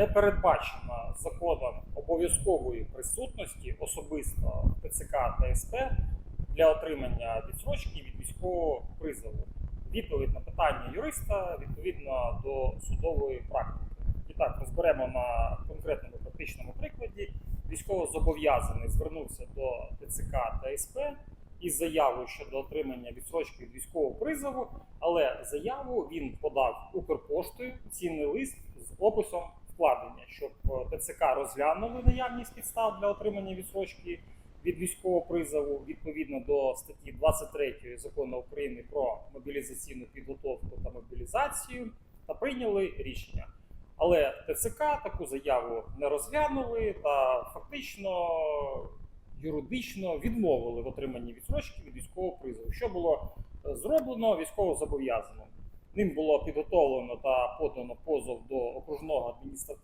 Не передбачено законом обов'язкової присутності особисто в ТЦК та СП для отримання відсрочки від військового призову. Відповідь на питання юриста відповідно до судової практики. І так, розберемо на конкретному практичному прикладі. Військовозобов'язаний звернувся до ТЦК та СП із заявою щодо отримання відсрочки від військового призову, але заяву він подав Укрпоштою цінний лист з описом вкладення, щоб е, ТЦК розглянули наявність підстав для отримання відсрочки від військового призову відповідно до статті 23 закону України про мобілізаційну підготовку та мобілізацію та прийняли рішення. Але ТЦК таку заяву не розглянули та фактично юридично відмовили в отриманні відсрочки від військового призову, що було е, зроблено військовозобов'язаним. Ним було підготовлено та подано позов до окружного адміністративного